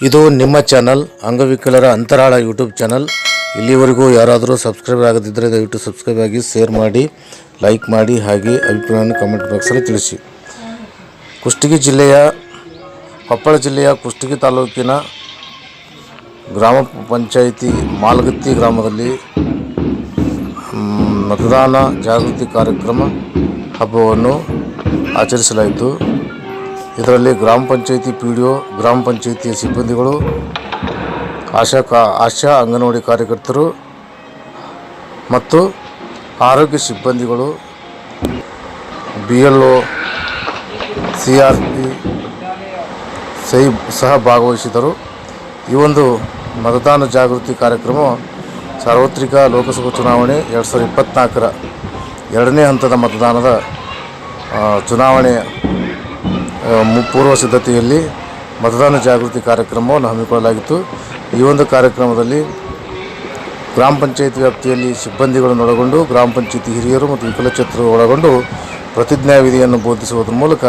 ಇದು ನಿಮ್ಮ ಚಾನಲ್, ಅಂಗವಿಕಲರ ಅಂತರಾಳ ಯೂಟ್ಯೂಬ್ ಚಾನಲ್. ಇಲ್ಲಿವರೆಗೂ ಯಾರಾದರೂ ಸಬ್ಸ್ಕ್ರೈಬ್ ಆಗದಿದ್ದರೆ ದಯವಿಟ್ಟು ಸಬ್ಸ್ಕ್ರೈಬ್ ಆಗಿ, ಶೇರ್ ಮಾಡಿ, ಲೈಕ್ ಮಾಡಿ, ಹಾಗೆ ಅಭಿಪ್ರಾಯವನ್ನು ಕಮೆಂಟ್ ಬಾಕ್ಸಲ್ಲಿ ತಿಳಿಸಿ. ಕುಷ್ಟಗಿ ಜಿಲ್ಲೆಯ, ಕೊಪ್ಪಳ ಜಿಲ್ಲೆಯ ಕುಷ್ಟಗಿ ತಾಲೂಕಿನ ಗ್ರಾಮ ಪಂಚಾಯಿತಿ ಮಾಲಗತ್ತಿ ಗ್ರಾಮದಲ್ಲಿ ಮತದಾನ ಜಾಗೃತಿ ಕಾರ್ಯಕ್ರಮ ಹಬ್ಬವನ್ನು ಆಚರಿಸಲಾಯಿತು. ಇದರಲ್ಲಿ ಗ್ರಾಮ ಪಂಚಾಯಿತಿ ಪಿ ಡಿ ಒ ಗ್ರಾಮ ಪಂಚಾಯಿತಿಯ ಸಿಬ್ಬಂದಿಗಳು, ಆಶಾ ಕಾ, ಆಶಾ ಅಂಗನವಾಡಿ ಕಾರ್ಯಕರ್ತರು ಮತ್ತು ಆರೋಗ್ಯ ಸಿಬ್ಬಂದಿಗಳು, B L O, C R P ಸಹಿ ಸಹ ಭಾಗವಹಿಸಿದರು ಈ ಒಂದು ಮತದಾನ ಜಾಗೃತಿ ಕಾರ್ಯಕ್ರಮ ಸಾರ್ವತ್ರಿಕ ಲೋಕಸಭಾ ಚುನಾವಣೆ ಎರಡು ಸಾವಿರದ ಇಪ್ಪತ್ತ್ನಾಲ್ಕರ ಎರಡನೇ ಹಂತದ ಮತದಾನದ ಮು- ಪೂರ್ವ ಸಿದ್ಧತೆಯಲ್ಲಿ ಮತದಾನ ಜಾಗೃತಿ ಕಾರ್ಯಕ್ರಮವನ್ನು ಹಮ್ಮಿಕೊಳ್ಳಲಾಗಿತ್ತು. ಈ ಒಂದು ಕಾರ್ಯಕ್ರಮದಲ್ಲಿ ಗ್ರಾಮ ಪಂಚಾಯತ್ ವ್ಯಾಪ್ತಿಯಲ್ಲಿ ಸಿಬ್ಬಂದಿಗಳನ್ನು ಒಳಗೊಂಡು, ಗ್ರಾಮ ಪಂಚಾಯತಿ ಹಿರಿಯರು ಮತ್ತು ವಿಕಲಚೇತರು ಒಳಗೊಂಡು ಪ್ರತಿಜ್ಞಾ ವಿಧಿಯನ್ನು ಬೋಧಿಸುವುದರ ಮೂಲಕ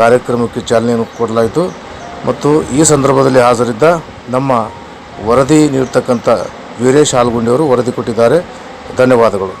ಕಾರ್ಯಕ್ರಮಕ್ಕೆ ಚಾಲನೆಯನ್ನು ಕೊಡಲಾಯಿತು. ಮತ್ತು ಈ ಸಂದರ್ಭದಲ್ಲಿ ಹಾಜರಿದ್ದ ನಮ್ಮ ವರದಿ ನೀಡ್ತಕ್ಕಂಥ ವೀರೇಶ್ ಹಾಲ್ಗುಂಡಿಯವರು ವರದಿ ಕೊಟ್ಟಿದ್ದಾರೆ. ಧನ್ಯವಾದಗಳು.